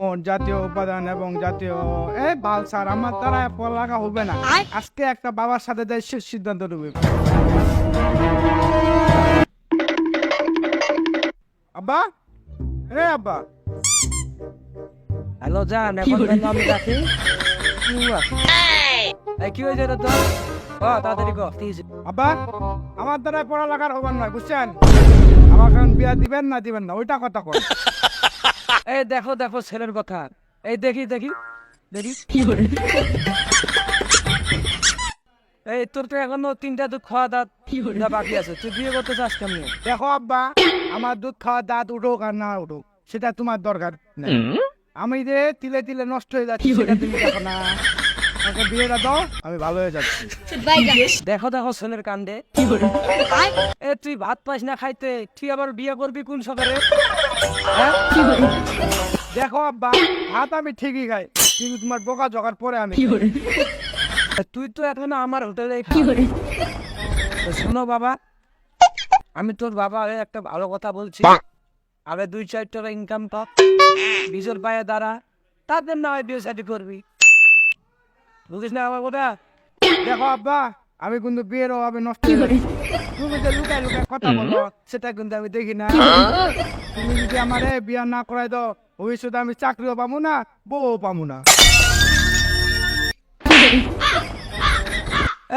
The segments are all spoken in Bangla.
ও জাতীয় উপাদান এবং জাতীয় এ বাল স্যার আমার দ্বারা পড়ালেখা হবে না। আজকে একটা বাবার সাথে যাই শেষ সিদ্ধান্ত নেবে। আব্বা? এ আব্বা। হ্যালো জান এখন কেন আমি রাখি কি হলো? এই কি হয়েছে রে তোর? ও তাড়াতাড়ি কি আব্বা আমার দ্বারা পড়ালেখার হবার নয় বুঝছেন? আমাকে বিয়া দিবেন না দিবেন না ওইটা কথা কর এই দেখো দেখো ছেলের কথা। এই দেখি দেখি দেখি। এই তোর তো এখনও তিনটা দুধ খাওয়া দাঁত বাকি আছে। তুই বিয়ে করতে চাস কেমনি? দেখো আব্বা আমার দুধ খাওয়া দাঁত উঠুক আর না উঠুক সেটা তোমার দরকার নেই। আমি যে তিলে তিলে নষ্ট হয়ে যাচ্ছি সেটা তুমি দেখো না। আমাকে বিয়েটা দাও আমি ভালো হয়ে যাচ্ছি। দেখো দেখো ছেলের কাণ্ডে। এ তুই ভাত পাস না খাইতে তুই আবার বিয়ে করবি কোন সকালে? দেখো আব্বা ভাত আমি ঠিকই খাই কিন্তু তোমার বোকা জগার পরে আমি তুই তো এখন আমার হোটেলে শোনো বাবা আমি তোর বাবা হয়ে একটা ভালো কথা বলছি। আগে দুই চার টাকা ইনকাম পাক বিজল পায়ে দাঁড়া তাদের না হয় বিয়ে শাদি করবি। বুঝিস না আমার কথা? দেখো আব্বা আমি কিন্তু বিয়ের অভাবে নষ্ট যাচ্ছি। তুমি যে লুকায় লুকায় কথা বলো সেটা কিন্তু আমি দেখি না। তুমি যদি আমার বিয়া না করাই দাও ভবিষ্যতে আমি চাকরিও পাবো না বউও পাবো না।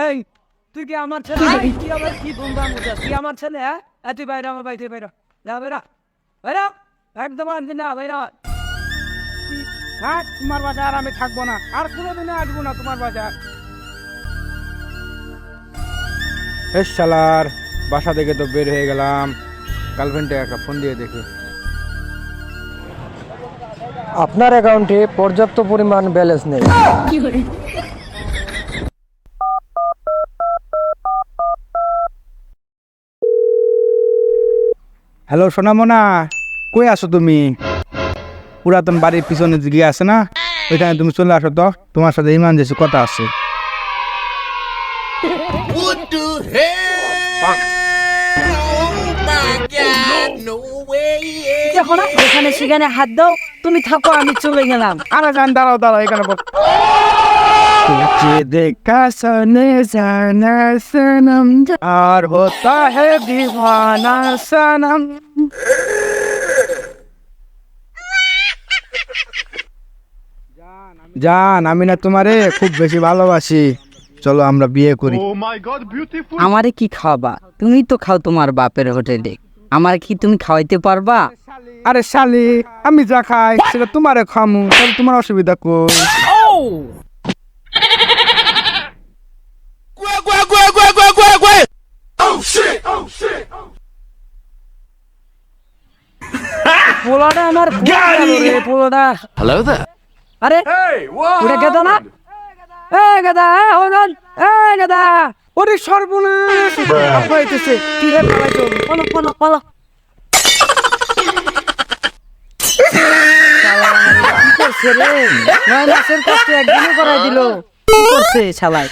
এই তুই কি আমার ছেলে? তুই আবার কি বলবা মুজা তুই আমার ছেলে হ্যাঁ? তুই বাইরে আমার বাড়িতে বাইরে। যা বাইরা। বাইরা। একদম আনবি না বাইরা। হ্যাঁ তোমার বাসায় আর আমি থাকব না। আর কোনোদিনও আসব না তোমার বাসায়। এস শালার বাসা থেকে তো বের হয়ে গেলাম। গার্লফ্রেন্ডে একটা ফোন দিয়ে দেখি। আপনার অ্যাকাউন্টে পর্যাপ্ত পরিমাণ ব্যালেন্স নেই। হ্যালো সোনামোনা কই আছো তুমি? পুরাতন বাড়ির পিছনে দিকে আছে না ওইখানে তুমি চলে আসো তো তোমার সাথে ইমান যেসু কথা আছে। What the hell? Oh my god, no way. দেখো না যেখানে সেখানে হাত দাও তুমি থাকো আমি চলে গেলাম আরে জান দাঁড়াও দাঁড়াও এখানে বল तुझे देखा सने जाना सनम और होता है दीवाना सनम জান আমি না তোমারে খুব বেশি ভালোবাসি চলো আমরা বিয়ে করি। Oh. আমারে কি খাওয়াবা? তুমি তো খাও তোমার বাপের হোটেলে। আমার কি তুমি খাওয়াইতে পারবা? আরে শালি আমি যা খাই সেটা তোমারে খামু তাহলে তোমার অসুবিধা কই? Gua, gua. পোলাটা আমার পোলাটা there. আরে ওটা গেদা না? এ গেদা এ হনন এ গেদা। ওরে সর্বনাশ। আব্বা এসেছে কি রে পালাই তো? পলো পলো পলো। করছে রে? নয় মাসের কষ্ট একদিনে করাই দিল। কি করছে শালাই